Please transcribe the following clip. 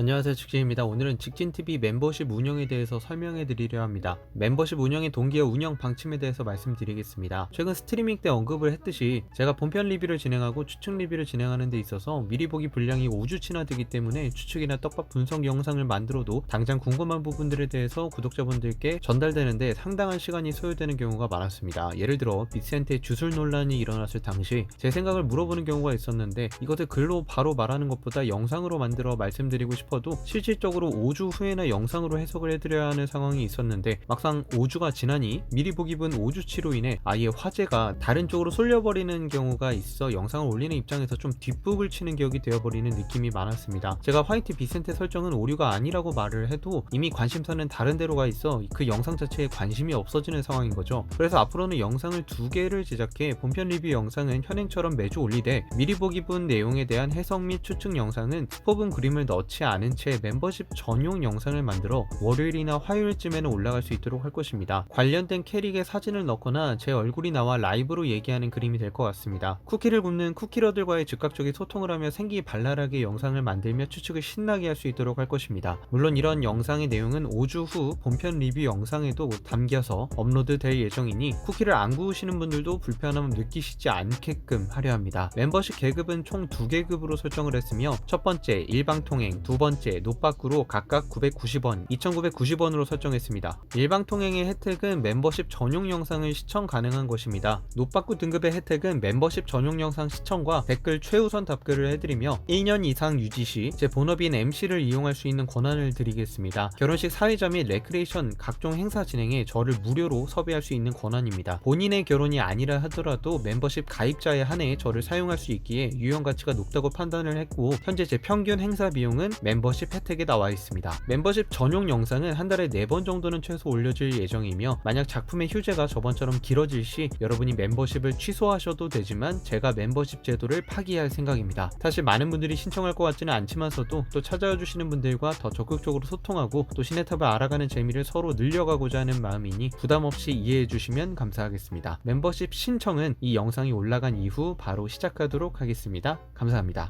안녕하세요 직진입니다. 오늘은 직진TV 멤버십 운영에 대해서 설명해 드리려 합니다. 멤버십 운영의 동기와 운영 방침에 대해서 말씀드리겠습니다. 최근 스트리밍 때 언급을 했듯이 제가 본편 리뷰를 진행하고 추측 리뷰를 진행하는 데 있어서 미리 보기 분량이 5주치나 되기 때문에 추측이나 떡밥 분석 영상을 만들어도 당장 궁금한 부분들에 대해서 구독자분들께 전달되는데 상당한 시간이 소요되는 경우가 많았습니다. 예를 들어 빅센트의 주술 논란이 일어났을 당시 제 생각을 물어보는 경우가 있었는데 이것을 글로 바로 말하는 것보다 영상으로 만들어 말씀드리고 싶 어도 실질적으로 5주 후에나 영상으로 해석을 해드려야 하는 상황이 있었는데 막상 5주가 지나니 미리 보기분 5주치로 인해 아예 화제가 다른 쪽으로 쏠려버리는 경우가 있어 영상을 올리는 입장에서 좀 뒷북을 치는 격이 되어버리는 느낌이 많았습니다. 제가 화이트 비센테 설정은 오류가 아니라고 말을 해도 이미 관심사는 다른 데로 가 있어 그 영상 자체에 관심이 없어지는 상황인 거죠. 그래서 앞으로는 영상을 두 개를 제작해 본편 리뷰 영상은 현행처럼 매주 올리되 미리 보기분 내용에 대한 해석 및 추측 영상은 스포분 그림을 넣지 않은 채 멤버십 전용 영상을 만들어 월요일이나 화요일쯤에는 올라갈 수 있도록 할 것입니다. 관련된 캐릭의 사진을 넣거나 제 얼굴이 나와 라이브로 얘기하는 그림이 될 것 같습니다. 쿠키를 굽는 쿠키러들과의 즉각적인 소통을 하며 생기 발랄하게 영상을 만들며 추측을 신나게 할 수 있도록 할 것입니다. 물론 이런 영상의 내용은 5주 후 본편 리뷰 영상에도 담겨서 업로드 될 예정이니 쿠키를 안 구우시는 분들도 불편함을 느끼시지 않게끔 하려 합니다. 멤버십 계급은 총 2계급으로 설정을 했으며 첫 번째 일방통행, 두 번째 노빠꾸로 각각 990원, 2,990원으로 설정했습니다. 일방 통행의 혜택은 멤버십 전용 영상을 시청 가능한 것입니다. 노빠꾸 등급의 혜택은 멤버십 전용 영상 시청과 댓글 최우선 답글을 해드리며 1년 이상 유지 시 제 본업인 MC를 이용할 수 있는 권한을 드리겠습니다. 결혼식 사회자 및 레크레이션 각종 행사 진행에 저를 무료로 섭외할 수 있는 권한입니다. 본인의 결혼이 아니라 하더라도 멤버십 가입자에 한해 저를 사용할 수 있기에 유형 가치가 높다고 판단을 했고 현재 제 평균 행사 비용은 멤버십 혜택에 나와 있습니다. 멤버십 전용 영상은 한 달에 4번 정도는 최소 올려질 예정이며 만약 작품의 휴재가 저번처럼 길어질 시 여러분이 멤버십을 취소하셔도 되지만 제가 멤버십 제도를 파기할 생각입니다. 사실 많은 분들이 신청할 것 같지는 않지만서도 또 찾아와 주시는 분들과 더 적극적으로 소통하고 또 시네탑을 알아가는 재미를 서로 늘려가고자 하는 마음이니 부담 없이 이해해 주시면 감사하겠습니다. 멤버십 신청은 이 영상이 올라간 이후 바로 시작하도록 하겠습니다. 감사합니다.